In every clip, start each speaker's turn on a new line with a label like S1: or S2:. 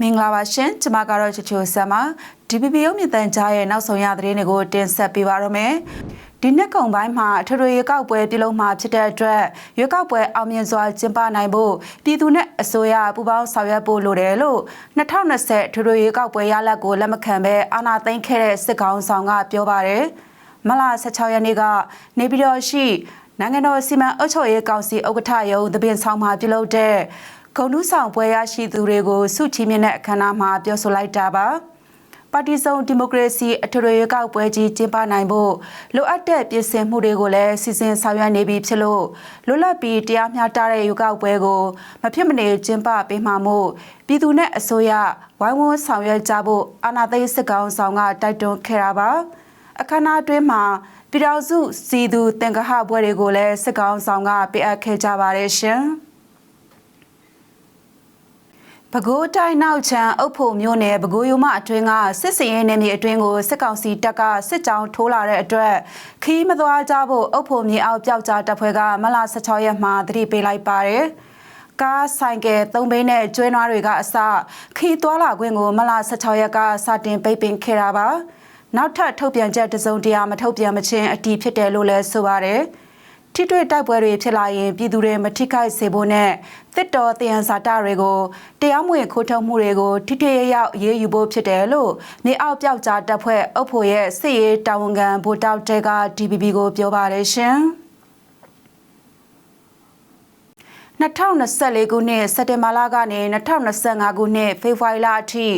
S1: မင်္ဂလာပါရှင်ကျမကတော့ချချိုဆမ်ပါ DPP ရုပ်မြင့်တန်ကြားရဲ့နောက်ဆုံးရသတင်းတွေကိုတင်ဆက်ပေးပါရမယ်ဒီနှစ်ကုံပိုင်းမှာအထွေထွေရွေးကောက်ပွဲပြုလုပ်မှာဖြစ်တဲ့အတွက်ရွေးကောက်ပွဲအောင်မြင်စွာကျင်းပနိုင်ဖို့ပြည်သူနဲ့အစိုးရပူးပေါင်းဆောင်ရွက်ဖို့လိုတယ်လို့2020အထွေထွေရွေးကောက်ပွဲရလဒ်ကိုလက်မခံဘဲအာဏာသိမ်းခဲ့တဲ့စစ်ကောင်ဆောင်ကပြောပါတယ်မလ16ရက်နေ့ကနေပြည်တော်ရှိ နိုင်ငံတော်စီမံအုပ်ချုပ်ရေးကောင်စီဥက္ကဋ္ဌရုံးတပင်ဆောင်မှာပြုလုပ်တဲ့ဂုံတူးဆောင်ပွဲရရှိသူတွေကိုစုချီးမြှင့်တဲ့အခမ်းအနားမှာပြောဆိုလိုက်တာပါပါတီစုံဒီမိုကရေစီအထွေထွေရွေးကောက်ပွဲကြီးကျင်းပနိုင်ဖို့လိုအပ်တဲ့ပြင်ဆင်မှုတွေကိုလည်းစီစဉ်ဆောင်ရွက်နေပြီဖြစ်လို့လွတ်လပ်ပြီးတရားမျှတတဲ့ရွေးကောက်ပွဲကိုမဖြစ်မနေကျင်းပပေးမှာမို့ပြည်သူနဲ့အစိုးရဝိုင်းဝန်းဆောင်ရွက်ကြဖို့အာဏာသိမ်းစစ်ကောင်ဆောင်ကတိုက်တွန်းခဲ့တာပါအခမ်းအနားအတွင်းမှာ ပြည်တော်စုစီသူတင်ကဟပွဲတွေကိုလည်းစစ်ကောင်ဆောင်ကပေးအပ်ခဲ့ကြပါတယ်ရှင်။ပဲခူးတိုင်းနောက်ချမ်းအုပ်ဖို့မြို့နယ်ပဲခူးယူမအတွင်းကစစ်စင်ရဲနယ်မြေအတွင်းကိုစစ်ကောင်စီတပ်ကစစ်ကြောင်းထိုးလာတဲ့အတွက်ခီးမသွားကြဖို့အုပ်ဖို့မြေအောက်ပျောက်ကြားတပ်ဖွဲ့ကမလ16ရက်မှာသတိပေးလိုက်ပါတယ်။ကားဆိုင်ကယ်သုံးဘိန်းနဲ့ကျွဲနွားတွေကအစခီးသွားလာခွင့်ကိုမလ16ရက်ကစတင်ပိတ်ပင်ခဲ့တာပါ။ နောက်ထပ်ထုတ်ပြန်ချက်တစ်စုံတရာမထုတ်ပြန်မချင်းအတီးဖြစ်တယ်လို့လည်းဆိုပါတယ်။ထိတွေ့တိုက်ပွဲတွေဖြစ်လာရင်ပြည်သူတွေမထိခိုက်စေဖို့နဲ့တစ်တော်တယံဇာတတွေကိုတရားမဝင်ခိုးထုတ်မှုတွေကိုထိထိရရောက်အရေးယူဖို့ဖြစ်တယ်လို့မြေအောက်ပြောက်ကြားတပ်ဖွဲ့အုပ်ဖို့ရဲ့စစ်ရေးတာဝန်ခံဗိုလ်တောက်တဲက DPP ကိုပြောပါတယ်ရှင်။ 2024ခုနှစ်စက်တင်ဘာလကနေ2025ခုနှစ်ဖေဖော်ဝါရီလအထိ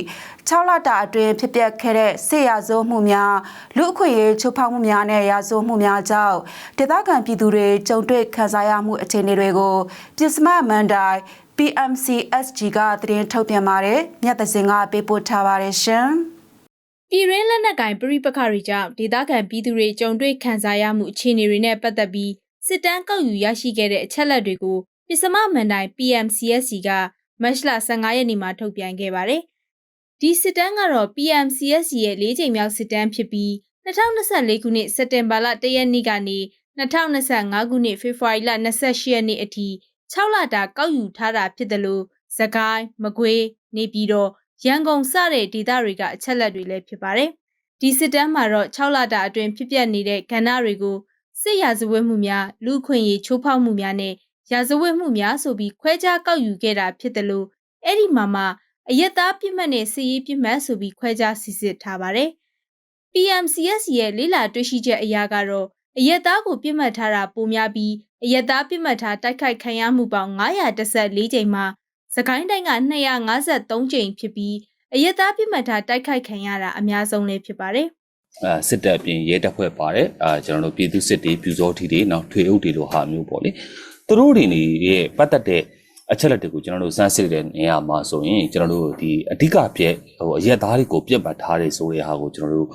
S1: 6လတာအတွင်းဖြစ်ပျက်ခဲ့တဲ့ဆေးရဇိုးမှုများလူအခွင့်အရေးချိုးဖောက်မှုများနဲ့ရာဇိုးမှုများကြောင့်ဒေသခံပြည်သူတွေကြုံတွေ့ခံစားရမှုအခြေအနေတွေကိုပြည်စမမန်တိုင် PMCSG ကသတင်းထုတ်ပြန်ပါတယ်မြတ်သစင်ကပေးပို့ထားပါတယ်ရှင်။
S2: ပြည်ရင်းလက်နက်ကင်ပြိပခါတွေကြောင့်ဒေသခံပြည်သူတွေကြုံတွေ့ခံစားရမှုအခြေအနေတွေနဲ့ပတ်သက်ပြီးစစ်တမ်းကောက်ယူရရှိခဲ့တဲ့အချက်လက်တွေကို ပစ္စမမန်တိုင်း PMCSC ကမတ်လ15ရက်နေ့မှာထုတ်ပြန်ခဲ့ပါတယ်။ဒီစစ်တမ်းကတော့ PMCSC ရဲ့၄ချိန်မြောက်စစ်တမ်းဖြစ်ပြီး2024ခုနှစ်စက်တင်ဘာလ1ရက်နေ့ကနေ2025ခုနှစ်ဖေဖော်ဝါရီလ28ရက်နေ့အထိ6လတာကောက်ယူထားတာဖြစ်တယ်လို့သကိုင်းမကွေးနေပြည်တော်ရန်ကုန်စတဲ့ဒေသတွေကအချက်လက်တွေလည်းဖြစ်ပါတယ်။ဒီစစ်တမ်းမှာတော့6လတာအတွင်းဖြစ်ပျက်နေတဲ့ကဏ္ဍတွေကိုစစ်ရာဇဝတ်မှုများလူခွင့်ရေးချိုးဖောက်မှုများနဲ့ ရာဇဝတ်မှုများဆိုပြီးခွဲခြားကောက်ယူခဲ့တာဖြစ်တယ်လို့အဲ့ဒီမှာမှအယက်သားပြစ်မှတ်နဲ့စစ်ရေးပြစ်မှတ်ဆိုပြီးခွဲခြားစစ်စစ်ထားပါတယ်။ PMCS ရဲ့လေးလာတွေ့ရှိချက်အရကတော့အယက်သားကိုပြစ်မှတ်ထားတာပိုများပြီးအယက်သားပြစ်မှတ်ထားတိုက်ခိုက်ခံရမှုပေါင်း914ကြိမ်မှာစကိုင်းတိုင်းက253ကြိမ်ဖြစ်ပြီးအယက်သားပြစ်မှတ်ထားတိုက်ခိုက်ခံရတာအများဆုံးလည်းဖြစ်ပါတယ်။
S3: အဲစစ်တပ်အပြင်ရဲတပ်ဖွဲ့ပါတယ်အာကျွန်တော်တို့ပြည်သူစစ်တွေပြူစောထီတွေနောက်ထွေအုပ်တွေလိုဟာမျိုးပေါ့လေ သူတို့တွေနေရဲ့ပတ်သက်တဲ့အချက်လက်တွေကိုကျွန်တော်တို့စမ်းစစ်တဲ့နေရာမှာဆိုရင်ကျွန်တော်တို့ဒီအဓိကပြက်ဟိုအရက်သားတွေကိုပြက်ပတ်ထားတယ်ဆိုတဲ့ဟာကိုကျွန်တော်တို့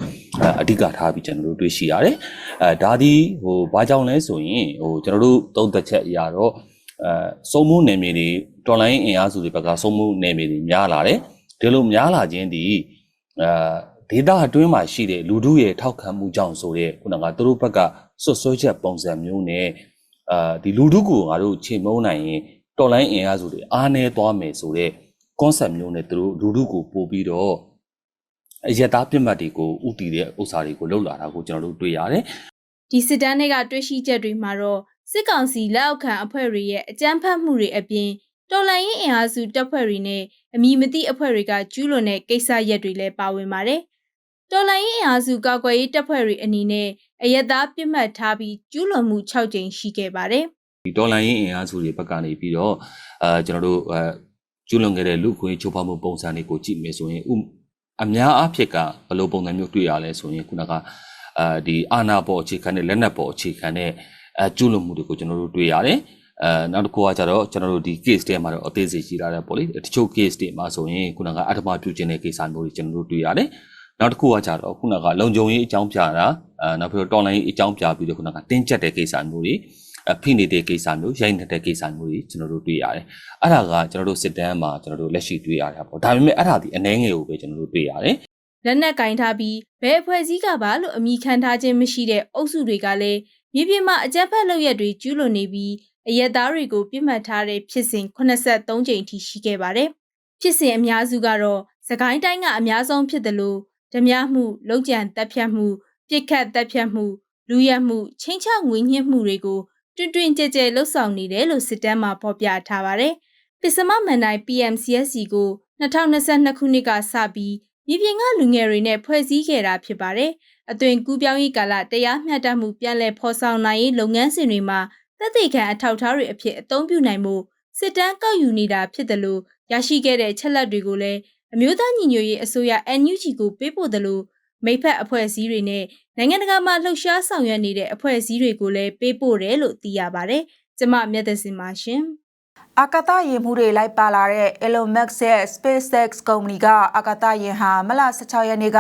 S3: အဓိကထားပြီးကျွန်တော်တို့တွေ့ရှိရတယ်အဲဒါဒီဟိုဘာကြောင့်လဲဆိုရင်ဟိုကျွန်တော်တို့သုံးသက်ချက်အရာတော့အဲစုံမှုနယ်မြေတွေတော်လိုင်းအင်အားစုတွေဘက်ကစုံမှုနယ်မြေတွေများလာတယ်ဒီလိုများလာခြင်းဒီအဲဒေတာအတွင်းမှာရှိတဲ့လူထုရဲ့ထောက်ခံမှုကြောင့်ဆိုတဲ့ခုနကသူတို့ဘက်ကဆွဆွဲချက်ပုံစံမျိုးနဲ့ အာဒီလူထုကိုငါတို့ချိန်မုံနိုင်ရင်တော်လိုင်းအင်အားစုတွေအားနေသွားမယ်ဆိုတဲ့ concept မျိုးနဲ့သူတို့လူထုကိုပို့ပြီးတော့အယက်သားပြစ်မှတ်တွေကိုဥတည်တဲ့ဥစ္စာတွေကိုလှုပ်လာတာကိုကျွန်တော်တို့တွေ့ရတယ်
S2: ဒီစစ်တမ်းတွေကတွေ့ရှိချက်တွေမှာတော့စစ်ကောင်စီလက်အောက်ခံအဖွဲ့တွေရဲ့အကြမ်းဖက်မှုတွေအပြင်တော်လှန်ရေးအင်အားစုတပ်ဖွဲ့တွေနဲ့အမည်မသိအဖွဲ့တွေကကျူးလွန်တဲ့ကိစ္စရပ်တွေလည်းပါဝင်ပါတယ်။ တော်လှန်ရေးအင်အားစုကာကွယ်ရေးတပ်ဖွဲ့တွေအနေနဲ့အယက်သားပြစ်မှတ်ထားပြီးကျူးလွန်မှု6ကြိမ်ရှိခဲ့ပါတယ်။
S3: ဒီဒေါ်လာရင်းအင်အားစုတွေဘက်ကနေပြီးတော့အဲကျွန်တော်တို့အဲကျူးလွန်ခဲ့တဲ့လူခွေချိုးဖောက်မှုပုံစံတွေကိုကြည့်မယ်ဆိုရင်ဥအများအားဖြင့်ကဘယ်လိုပုံစံမျိုးတွေ့ရလဲဆိုရင်ခုနကအဲဒီအာနာပေါ်အခြေခံတဲ့လက်နက်ပေါ်အခြေခံတဲ့အဲကျူးလွန်မှုတွေကိုကျွန်တော်တို့တွေ့ရတယ်အဲနောက်တစ်ခုကကျတော့ကျွန်တော်တို့ဒီ case တွေမှာတော့အသေးစိတ်ရှိလာတယ်ပေါ့လေတချို့ case တွေမှာဆိုရင်ခုနကအထမပြုခြင်းတဲ့ကိစ္စမျိုးတွေကျွန်တော်တို့တွေ့ရတယ် နောက်တစ်ခုကကြတော့ခုနကလုံခြုံရေးအကြောင်းပြတာအဲနောက်ပြီးတော့တော်လိုင်းရေးအကြောင်းပြပြီးတော့ခုနကတင်းကျပ်တဲ့ကိစ္စမျိုးတွေအဖိနေတဲ့ကိစ္စမျိုးရိုက်နေတဲ့ကိစ္စမျိုးတွေကျွန်တော်တို့တွေ့ရတယ်။အဲ့ဒါကကျွန်တော်တို့စစ်တမ်းမှာကျွန်တော်တို့လက်ရှိတွေ့ရတာပေါ့။ဒါပေမဲ့အဲ့ဒါဒီအနှဲငယ်ကိုပဲကျွန်တော်တို့တွေ့ရတယ်
S2: လက်နက်ကင်ထားပြီးဘယ်အဖွဲ့အစည်းကပါလို့အမိခံထားခြင်းမရှိတဲ့အုပ်စုတွေကလည်းမြေပြင်မှာအကြမ်းဖက်လုပ်ရက်တွေကျူးလွန်နေပြီးအရက်သားတွေကိုပြစ်မှတ်ထားတဲ့ဖြစ်စဉ်83ကြိမ်အထိရှိခဲ့ပါတယ်။ဖြစ်စဉ်အများစုကတော့စကိုင်းတိုင်းကအများဆုံးဖြစ်တယ်လို့ ဓမြမှု၊လုံကြံတက်ဖြတ်မှု၊ပြစ်ခတ်တက်ဖြတ်မှု၊လူရက်မှု၊ချင်းချောက်ငွေညှစ်မှုတွေကိုတွင်တွင်ကြဲကြဲလှုပ်ဆောင်နေတယ်လို့စစ်တမ်းမှာဖော်ပြထားပါတယ်။ပစ္စမမန်တိုင်း PMCSC ကို2022ခုနှစ်ကစပြီးမြေပြင်ကလူငယ်တွေနဲ့ဖွဲ့စည်းခဲ့တာဖြစ်ပါတယ်။အသွင်ကူးပြောင်းရေးကာလတရားမျှတမှုပြန်လည်ဖော်ဆောင်နိုင်ရေးလုပ်ငန်းစဉ်တွေမှာသက်သေခံအထောက်အထားတွေအဖြစ်အသုံးပြုနိုင်မှုစစ်တမ်းကောက်ယူနေတာဖြစ်တယ်လို့ရရှိခဲ့တဲ့ချက်လက်တွေကိုလည်း အမျိုးသားညီညွတ်ရေးအစိုးရ NUG ကိုပေးပို့တယ်လို့မိဖက်အဖွဲ့အစည်းတွေနဲ့နိုင်ငံတကာမှာလှုပ်ရှားဆောင်ရွက်နေတဲ့အဖွဲ့အစည်းတွေကိုလည်းပေးပို့တယ်လို့သိရပါတယ်။ကျမမြတ်သစင်ပါရှင်။
S1: အာကာသယာဉ်မှုတွေလိုက်ပါလာတဲ့ Elon Musk ရဲ့ SpaceX ကုမ္ပဏီကအာကာသယာဉ်ဟာမလ16ရက်နေ့က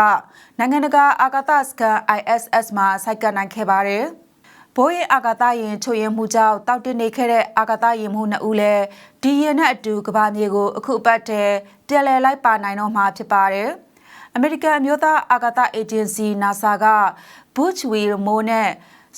S1: နိုင်ငံတကာအာကာသစခန်း ISS မှာဆိုက်ကပ်နိုင်ခဲ့ပါတယ်။ ဘိုးရင်အာကာသယာဉ်ချို့ရင်မှုကြောင့်တောက်တင်နေခဲ့တဲ့အာကာသယာဉ်မှုနှစ်ဦးလည်းဒီယာဉ်နဲ့အတူကမ္ဘာမြေကိုအခုအပတ်တည်းပြန်လည်လိုက်ပါနိုင်တော့မှာဖြစ်ပါတယ်။အမေရိကန်အမျိုးသားအာကာသအေဂျင်စီ NASA က Butch Wilmore နဲ့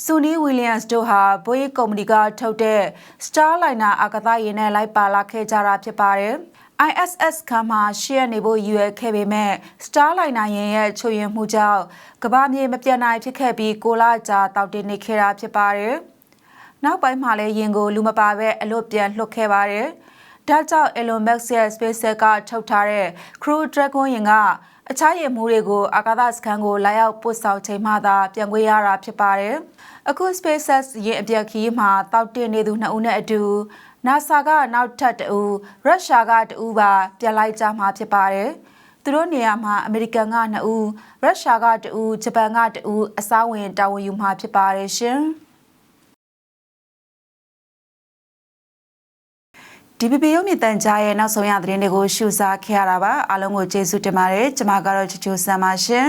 S1: Suni Williams တို့ဟာဘိုးရီကုမ္ပဏီကထုတ်တဲ့ Starliner အာကာသယာဉ်နဲ့လိုက်ပါလာခဲ့ကြတာဖြစ်ပါတယ်။ ISS ခန်းမှာရှေ့ရနေဖို့ရည်ရွယ်ခဲ့ပေမဲ့ Starliner ယာဉ်ရဲ့ချို့ယွင်းမှုကြောင့်ကမ္ဘာမြေမပြတ်နိုင်ဖြစ်ခဲ့ပြီးကိုလာကြာတောက်တင်နေခဲ့တာဖြစ်ပါတယ်။နောက်ပိုင်းမှာလည်းယာဉ်ကိုလူမပါဘဲအလွတ်ပြန်လွှတ်ခဲ့ပါတယ်။ဒါကြောင့် Elon Musk ရဲ့ SpaceX ကထုတ်ထားတဲ့ Crew Dragon ယာဉ်ကအခြားယာဉ်မှုတွေကိုအာကာသစခန်းကိုလာရောက်ပို့ဆောင်ချိန်မှသာပြန်ခွေရတာဖြစ်ပါတယ်။အခု SpaceX ယာဉ်အပြက်ခီးမှာတောက်တင်နေသူနှစ်ဦးနဲ့အတူ NASA ကနောက်ထပ်တဦးရုရှားကတဦးပါပြန်လိုက်ကြမှာဖြစ်ပါတယ်။သူတို့နေရာမှာအမေရိကန်က2ဦးရုရှားက2ဦးဂျပန်က2ဦးအစားဝင်တာဝန်ယူမှာဖြစ်ပါတယ်ရှင်။ DPP ရုပ်မြင့်တန်ကြားရဲ့နောက်ဆုံးရသတင်းတွေကိုရှုစားခဲ့ရတာပါအားလုံးကိုကျေးဇူးတင်ပါတယ်ကျွန်မကတော့ချူချူဆန်ပါရှင်